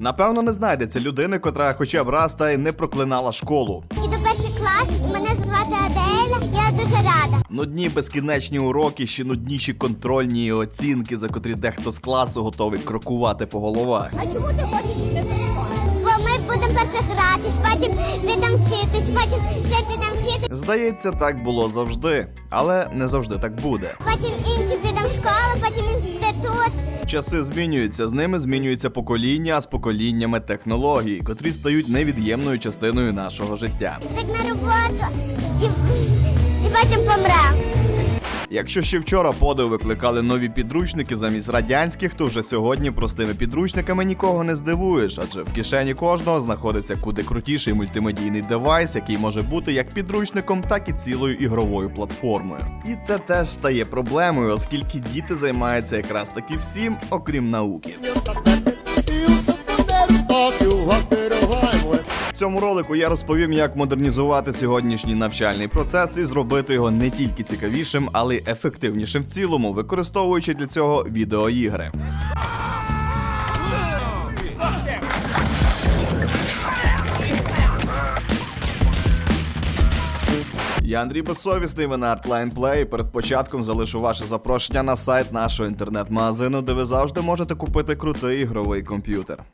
Напевно, не знайдеться людини, котра хоча б раз та й не проклинала школу. Іду перший клас, мене звати Аделя, я дуже рада. Нудні безкінечні уроки, ще нудніші контрольні оцінки, за котрі дехто з класу готовий крокувати по головах. А чому ти хочеш йти до школи? Бо ми будемо перше гратись, потім підемо вчитись, потім ще підемо вчитись, Здається, так було завжди, але не завжди так буде. потім інші підемо в школу. Часи змінюються, з ними змінюється покоління, з поколіннями технологій, котрі стають невід'ємною частиною нашого життя. Так на роботу і, і потім помремо. Якщо ще вчора подив викликали нові підручники замість радянських, то вже сьогодні простими підручниками нікого не здивуєш, адже в кишені кожного знаходиться куди крутіший мультимедійний девайс, який може бути як підручником, так і цілою ігровою платформою. І це теж стає проблемою, оскільки діти займаються якраз таки всім, окрім науки. Цьому ролику я розповім, як модернізувати сьогоднішній навчальний процес і зробити його не тільки цікавішим, але й ефективнішим в цілому, використовуючи для цього відеоігри. Я Андрій Безсовісний, ви на Artline Play. Перед початком залишу ваше запрошення на сайт нашого інтернет-магазину, де ви завжди можете купити крутий ігровий комп'ютер.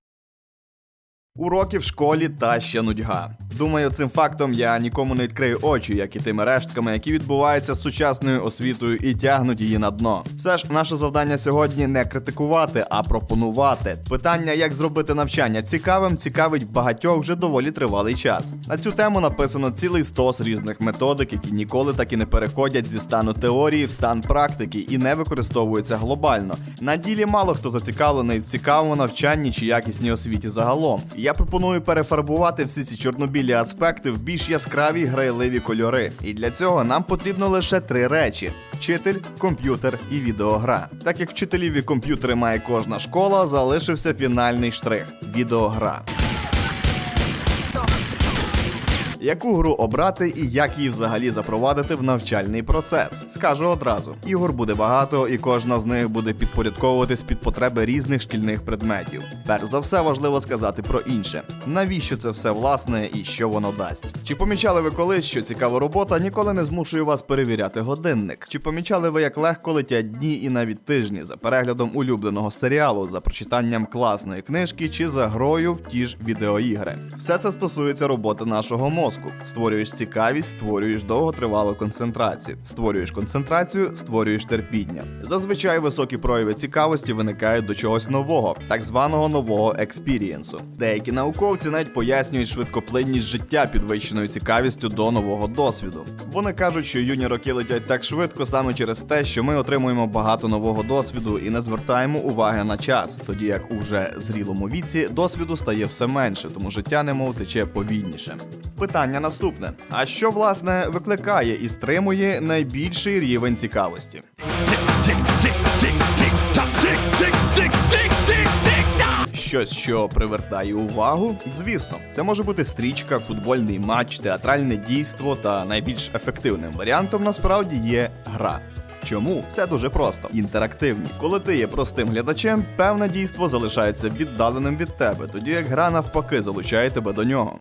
Уроки в школі та ще нудьга. Думаю, цим фактом я нікому не відкрию очі, як і тими рештками, які відбуваються з сучасною освітою і тягнуть її на дно. Все ж наше завдання сьогодні не критикувати, а пропонувати. Питання, як зробити навчання цікавим, цікавить багатьох вже доволі тривалий час. На цю тему написано цілий стос різних методик, які ніколи так і не переходять зі стану теорії в стан практики і не використовуються глобально. На ділі мало хто зацікавлений в цікавому навчанні чи якісній освіті загалом. Я пропоную перефарбувати всі ці чорнобілі аспекти в більш яскраві грайливі кольори. І для цього нам потрібно лише три речі: вчитель, комп'ютер і відеогра. Так як вчителів і комп'ютери має кожна школа, залишився фінальний штрих відеогра. Яку гру обрати і як її взагалі запровадити в навчальний процес? Скажу одразу: ігор буде багато, і кожна з них буде підпорядковуватись під потреби різних шкільних предметів. Перш за все важливо сказати про інше: навіщо це все власне і що воно дасть? Чи помічали ви колись, що цікава робота ніколи не змушує вас перевіряти годинник? Чи помічали ви, як легко летять дні і навіть тижні за переглядом улюбленого серіалу, за прочитанням класної книжки чи за грою в ті ж відеоігри? Все це стосується роботи нашого мозку. Створюєш цікавість, створюєш довготривалу концентрацію. Створюєш концентрацію, створюєш терпіння. Зазвичай високі прояви цікавості виникають до чогось нового, так званого нового експірієнсу. Деякі науковці навіть пояснюють швидкоплинність життя підвищеною цікавістю до нового досвіду. Вони кажуть, що юні роки летять так швидко саме через те, що ми отримуємо багато нового досвіду і не звертаємо уваги на час, тоді як у вже зрілому віці досвіду стає все менше, тому життя немов тече повільніше. Питання наступне: а що власне викликає і стримує найбільший рівень цікавості? Щось, що привертає увагу? Звісно, це може бути стрічка, футбольний матч, театральне дійство та найбільш ефективним варіантом насправді є гра. Чому? Все дуже просто. Інтерактивність. Коли ти є простим глядачем, певне дійство залишається віддаленим від тебе, тоді як гра навпаки залучає тебе до нього.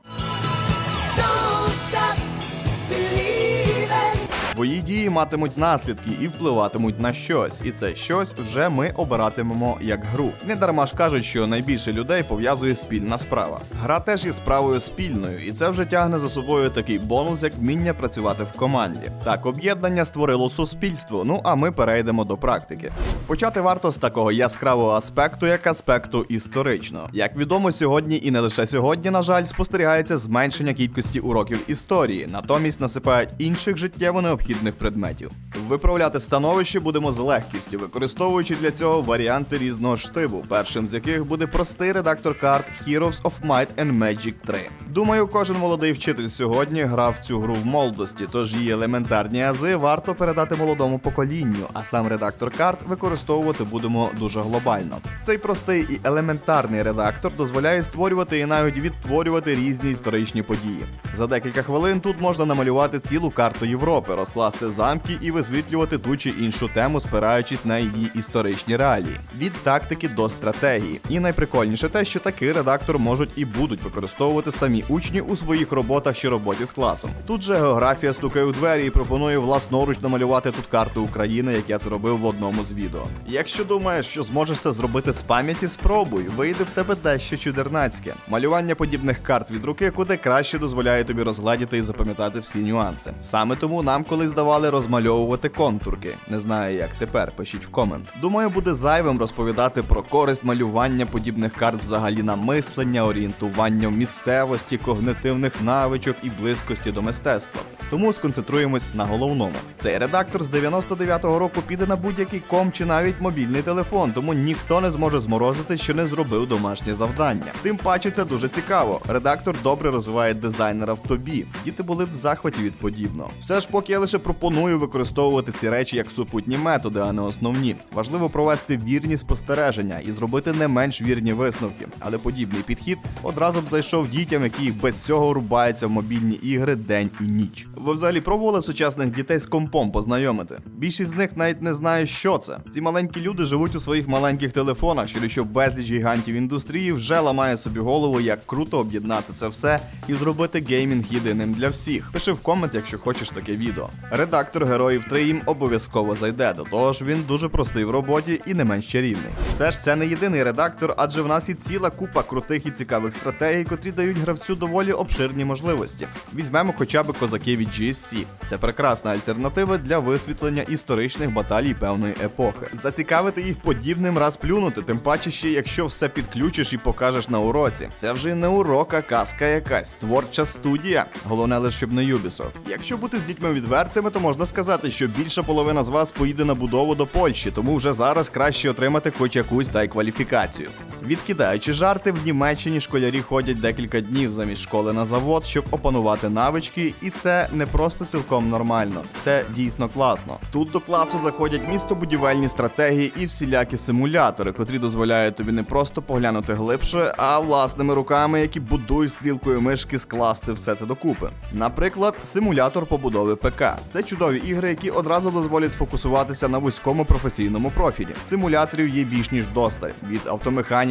Твої дії матимуть наслідки і впливатимуть на щось, і це щось вже ми обиратимемо як гру. Не дарма ж кажуть, що найбільше людей пов'язує спільна справа. Гра теж є справою спільною, і це вже тягне за собою такий бонус, як вміння працювати в команді. Так, об'єднання створило суспільство. Ну а ми перейдемо до практики. Почати варто з такого яскравого аспекту, як аспекту історичного. Як відомо, сьогодні і не лише сьогодні, на жаль, спостерігається зменшення кількості уроків історії, натомість насипають інших життєво необхідних предметів. Виправляти становище будемо з легкістю, використовуючи для цього варіанти різного штибу, першим з яких буде простий редактор карт Heroes of Might and Magic 3. Думаю, кожен молодий вчитель сьогодні грав цю гру в молодості, тож її елементарні ази варто передати молодому поколінню, а сам редактор карт використовувати будемо дуже глобально. Цей простий і елементарний редактор дозволяє створювати і навіть відтворювати різні історичні події. За декілька хвилин тут можна намалювати цілу карту Європи, розказати скласти замки і висвітлювати ту чи іншу тему, спираючись на її історичні реалії. Від тактики до стратегії. І найприкольніше те, що такий редактор можуть і будуть використовувати самі учні у своїх роботах чи роботі з класом. Тут же географія стукає у двері і пропонує власноруч намалювати тут карту України, як я це робив в одному з відео. Якщо думаєш, що зможеш це зробити з пам'яті, спробуй, вийде в тебе дещо чудернацьке. Малювання подібних карт від руки куди краще дозволяє тобі розгладіти і запам'ятати всі нюанси. Саме тому нам колись давали розмальовувати контурки. Не знаю як тепер, пишіть в комент. Думаю, буде зайвим розповідати про користь малювання подібних карт взагалі на мислення, орієнтування в місцевості, когнитивних навичок і близькості до мистецтва. Тому сконцентруємось на головному. Цей редактор з 99-го року піде на будь-який ком чи навіть мобільний телефон, тому ніхто не зможе зморозити, що не зробив домашнє завдання. Тим паче це дуже цікаво. Редактор добре розвиває дизайнера в тобі. Діти були в захваті від подібного. Все ж поки я лише пропоную використовувати ці речі як супутні методи, а не основні. Важливо провести вірні спостереження і зробити не менш вірні висновки. Але подібний підхід одразу б зайшов дітям, які без цього рубаються в мобільні ігри день і ніч. Ви взагалі пробували сучасних дітей з компом познайомити? Більшість з них навіть не знає, що це. Ці маленькі люди живуть у своїх маленьких телефонах, через що безліч гігантів індустрії вже ламає собі голову, як круто об'єднати це все і зробити геймінг єдиним для всіх. Пиши в комент, якщо хочеш таке відео. Редактор героїв 3 їм обов'язково зайде, до того ж він дуже простий в роботі і не менш чарівний. Все ж це не єдиний редактор, адже в нас є ціла купа крутих і цікавих стратегій, котрі дають гравцю доволі обширні можливості. Візьмемо хоча б козаки від GSC. Це прекрасна альтернатива для висвітлення історичних баталій певної епохи. Зацікавити їх подібним раз плюнути, тим паче ще якщо все підключиш і покажеш на уроці. Це вже не урок, а казка якась творча студія. Головне лише щоб не Ubisoft. Якщо бути з дітьми відвертими, то можна сказати, що більша половина з вас поїде на будову до Польщі, тому вже зараз краще отримати хоч якусь та й кваліфікацію. Відкидаючи жарти, в Німеччині школярі ходять декілька днів замість школи на завод, щоб опанувати навички, і це не просто цілком нормально, це дійсно класно. Тут до класу заходять містобудівельні стратегії і всілякі симулятори, котрі дозволяють тобі не просто поглянути глибше, а власними руками, які будують стрілкою мишки, скласти все це докупи. Наприклад, симулятор побудови ПК. Це чудові ігри, які одразу дозволять сфокусуватися на вузькому професійному профілі. Симуляторів є більш ніж досталь від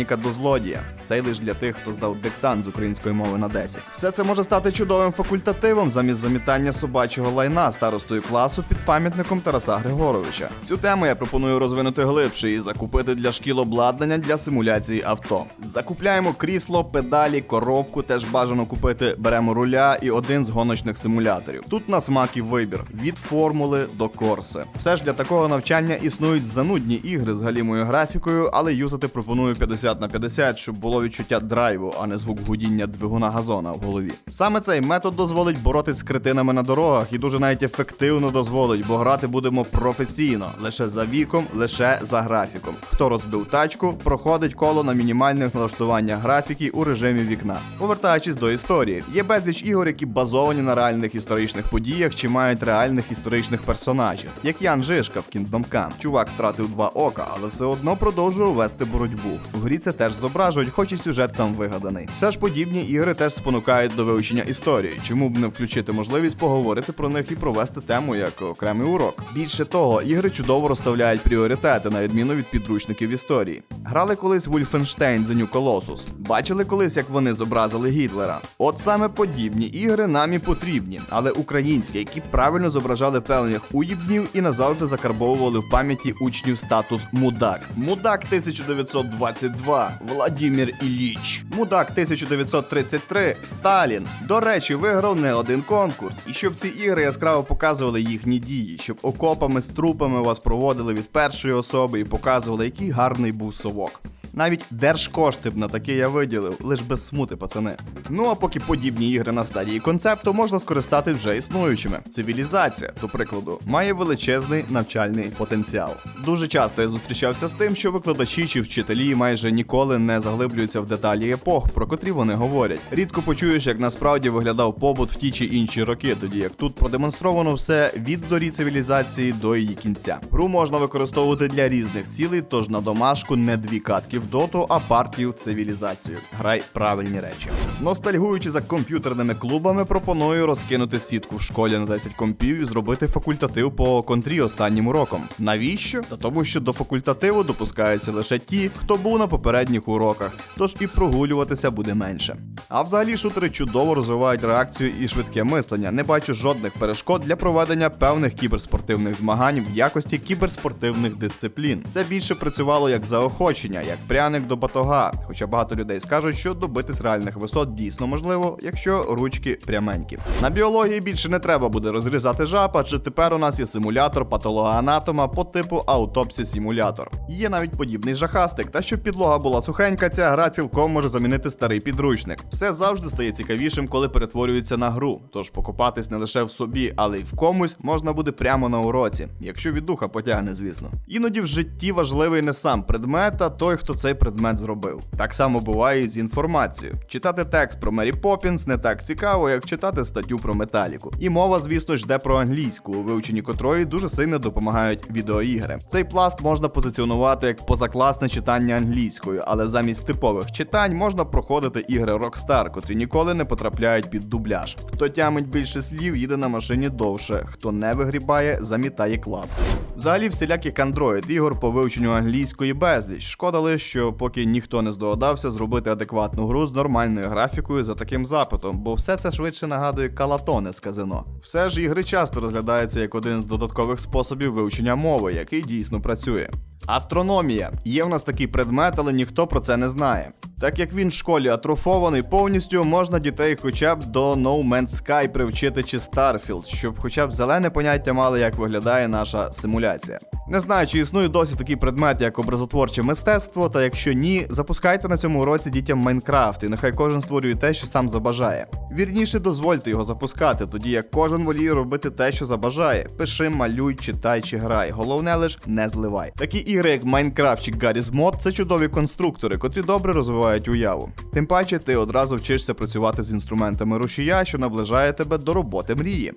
автомеханіка до злодія. Це й лише для тих, хто здав диктант з української мови на 10. Все це може стати чудовим факультативом замість замітання собачого лайна старостою класу під пам'ятником Тараса Григоровича. Цю тему я пропоную розвинути глибше і закупити для шкіл обладнання для симуляції авто. Закупляємо крісло, педалі, коробку, теж бажано купити. Беремо руля і один з гоночних симуляторів. Тут на смак і вибір від формули до корси. Все ж для такого навчання існують занудні ігри з галімою графікою, але юзати пропоную 50 на 50, щоб було відчуття драйву, а не звук гудіння двигуна газона в голові. Саме цей метод дозволить боротись з кретинами на дорогах і дуже навіть ефективно дозволить, бо грати будемо професійно, лише за віком, лише за графіком. Хто розбив тачку, проходить коло на мінімальних налаштуваннях графіки у режимі вікна. Повертаючись до історії, є безліч ігор, які базовані на реальних історичних подіях чи мають реальних історичних персонажів, як Ян Жишка в Kingdom Come. Чувак втратив два ока, але все одно продовжує вести боротьбу. В грі це теж зображують, хоч і сюжет там вигаданий. Все ж подібні ігри теж спонукають до вивчення історії. Чому б не включити можливість поговорити про них і провести тему як окремий урок? Більше того, ігри чудово розставляють пріоритети на відміну від підручників історії. Грали колись Wolfenstein The New Colossus. Бачили колись, як вони зобразили Гітлера. От саме подібні ігри нам і потрібні, але українські, які правильно зображали певних уїбнів і назавжди закарбовували в пам'яті учнів статус мудак. Мудак 1922 Владімір Ілліч. Мудак 1933 Сталін. До речі, виграв не один конкурс. І щоб ці ігри яскраво показували їхні дії, щоб окопами з трупами вас проводили від першої особи і показували, який гарний був совок. Навіть держкошти б на таке я виділив, лиш без смути, пацани. Ну а поки подібні ігри на стадії концепту можна скористати вже існуючими. Цивілізація, до прикладу, має величезний навчальний потенціал. Дуже часто я зустрічався з тим, що викладачі чи вчителі майже ніколи не заглиблюються в деталі епох, про котрі вони говорять. Рідко почуєш, як насправді виглядав побут в ті чи інші роки, тоді як тут продемонстровано все від зорі цивілізації до її кінця. Гру можна використовувати для різних цілей, тож на домашку не дві катки в доту, а партію в цивілізацію. Грай правильні речі. Ностальгуючи за комп'ютерними клубами, пропоную розкинути сітку в школі на 10 компів і зробити факультатив по контрі останнім уроком. Навіщо? Та тому, що до факультативу допускаються лише ті, хто був на попередніх уроках, тож і прогулюватися буде менше. А взагалі шутери чудово розвивають реакцію і швидке мислення. Не бачу жодних перешкод для проведення певних кіберспортивних змагань в якості кіберспортивних дисциплін. Це більше працювало як заохочення, як пряник до батога. Хоча багато людей скажуть, що добитись реальних висот дійсно можливо, якщо ручки пряменькі. На біології більше не треба буде розрізати жаб, адже тепер у нас є симулятор патологоанатома по типу Autopsy Simulator. Є навіть подібний жахастик, та щоб підлога була сухенька, ця гра цілком може замінити старий підручник. Все завжди стає цікавішим, коли перетворюється на гру. Тож покопатись не лише в собі, але й в комусь можна буде прямо на уроці, якщо від духа потягне, звісно. Іноді в житті важливий не сам предмет, а той, хто цей предмет зробив. Так само буває і з інформацією. Читати текст про Мері Поппінс не так цікаво, як читати статтю про металіку. І мова, звісно ж, йде про англійську, у вивченні котрої дуже сильно допомагають відеоігри. Цей пласт можна позиціонувати як позакласне читання англійською, але замість типових читань можна проходити ігри Rockstar, котрі ніколи не потрапляють під дубляж. Хто тямить більше слів, їде на машині довше. Хто не вигрібає, замітає клас. Взагалі, всіляких андроїд ігор по вивченню англійської безліч. Шкода лише, що поки ніхто не здогадався зробити адекватну гру з нормальною графікою за таким запитом, бо все це швидше нагадує калатони з казино. Все ж ігри часто розглядаються як один з додаткових способів вивчення мови, який дійсно працює. Астрономія є в нас такий предмет, але ніхто про це не знає. Так як він в школі атрофований повністю, можна дітей хоча б до No Man's Sky привчити чи Starfield, щоб хоча б зелене поняття мали, як виглядає наша симуляція. Не знаю, чи існує досі такий предмет, як образотворче мистецтво, та якщо ні, запускайте на цьому уроці дітям Майнкрафт, і нехай кожен створює те, що сам забажає. Вірніше дозвольте його запускати, тоді як кожен воліє робити те, що забажає. Пиши, малюй, читай чи грай. Головне лиш не зливай. Такі ігри, як Майнкрафт чи Garry's Mod, це чудові конструктори, котрі добре розвивають уяву. Тим паче, ти одразу вчишся працювати з інструментами рушія, що наближає тебе до роботи мрії.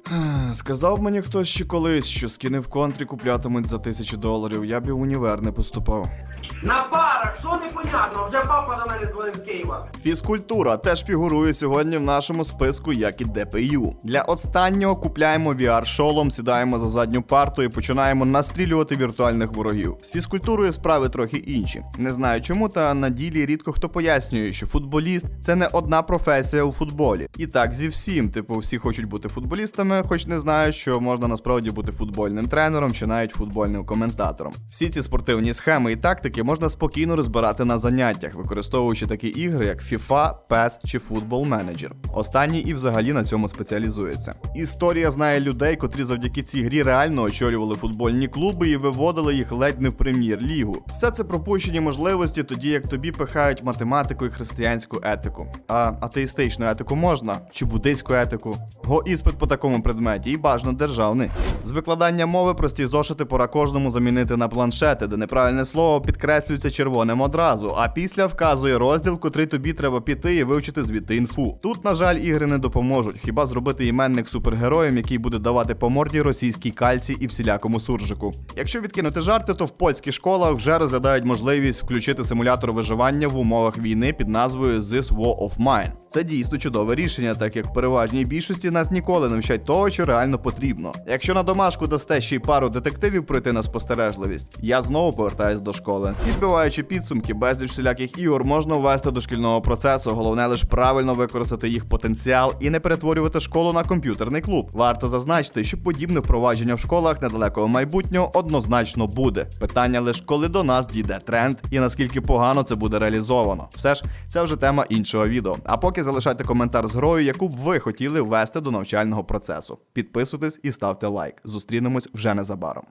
Сказав мені хтось ще колись, що скини в контрі куплятимуть за тисячу доларів. Я б і в універ не поступав. На парах, що непонятно, вже папа до мене дзвонив з Києва. Фізкультура теж фігурує сьогодні в нашому списку, як і ДПЮ. Для останнього купляємо VR-шолом, сідаємо за задню парту і починаємо настрілювати віртуальних ворогів. З фізкультурою справи трохи інші. Не знаю чому, та на ділі рідко хто пояснює, що футболіст це не одна професія у футболі. І так зі всім, типу, всі хочуть бути футболістами, хоч не знають, що можна насправді бути футбольним тренером чи навіть футбольним коментатором. Всі ці спортивні схеми і тактики можна спокійно розбирати на заняттях, використовуючи такі ігри, як FIFA, PES чи Football Manager. Останній і взагалі на цьому спеціалізується. Історія знає людей, котрі завдяки цій грі реально очолювали футбольні клуби і виводили їх ледь не в прем'єр-лігу. Все це пропущені можливості, тоді як тобі пихають математику і християнську етику. А атеїстичну етику можна? Чи буддийську етику? Го іспит по такому предметі і бажано державний. З викладання мови прості зошити пора кожному замінити на планшети, де неправильне слово підкреслюється червоним одразу, а після вказує розділ, котрий тобі треба піти і вивчити звідти інфу. Тут, на жаль, ігри не допоможуть, хіба зробити іменник супергероєм, який буде давати по морді російській кальці і всілякому суржику. Якщо відкинути жарти, то в польських школах вже розглядають можливість включити симулятор виживання в умовах війни під назвою This War of Mine. Це дійсно чудове рішення, так як в переважній більшості нас ніколи не вчать того, що реально потрібно. Якщо на домашку дасте ще й пару детективів пройти на спостережливість, я знову повертаюсь до школи. Підбиваючи підсумки, безліч всіляких ігор можна ввести до шкільного процесу. Головне лише правильно використати їх потенціал і не перетворювати школу на комп'ютерний клуб. Варто зазначити, що подібне впровадження в школах недалекого майбутнього однозначно буде. Питання лише коли до нас дійде тренд і наскільки погано це буде реалізовано. Все ж це вже тема іншого відео. А поки залишайте коментар з грою, яку б ви хотіли ввести до навчального процесу. Підписуйтесь і ставте лайк. Зустрінемось вже незабаром.